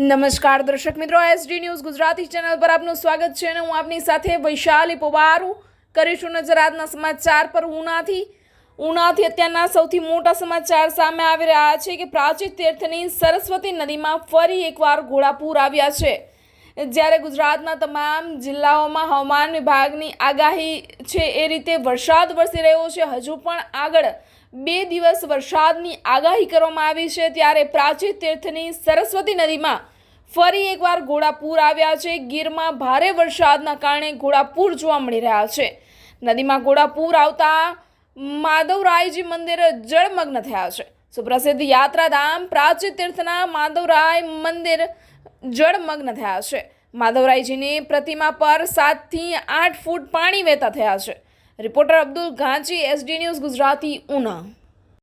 નમસ્કાર દર્શક મિત્રો એસડી ન્યૂઝ ગુજરાતી ચેનલ પર આપનું સ્વાગત છે અને હું આપની સાથે વૈશાલી પોબારું કરીશું નજર આજના સમાચાર પર ઉનાથી. ઉનાથી અત્યારના સૌથી મોટા સમાચાર સામે આવી રહ્યા છે કે પ્રાચીન તીર્થની સરસ્વતી નદીમાં ફરી એકવાર ઘોડાપૂર આવ્યા છે. જ્યારે ગુજરાતના તમામ જિલ્લાઓમાં હવામાન વિભાગની આગાહી છે એ રીતે વરસાદ વરસી રહ્યો છે. હજુ પણ આગળ બે દિવસ વરસાદની આગાહી કરવામાં આવી છે ત્યારે પ્રાચીન તીર્થની સરસ્વતી નદીમાં ફરી એકવાર ઘોડાપૂર આવ્યા છે. ગીરમાં ભારે વરસાદના કારણે ઘોડાપૂર જોવા મળી રહ્યા છે. નદીમાં ઘોડાપૂર આવતા માધવરાયજી મંદિર જળમગ્ન થયા છે. સુપ્રસિદ્ધ યાત્રાધામ પ્રાચીન તીર્થના માધવરાય મંદિર જળમગ્ન થયા છે. માધવરાયજીની પ્રતિમા પર સાતથી આઠ ફૂટ પાણી વહેતા થયા છે. Reporter Abdul Ganchi SD news Gujarati Una.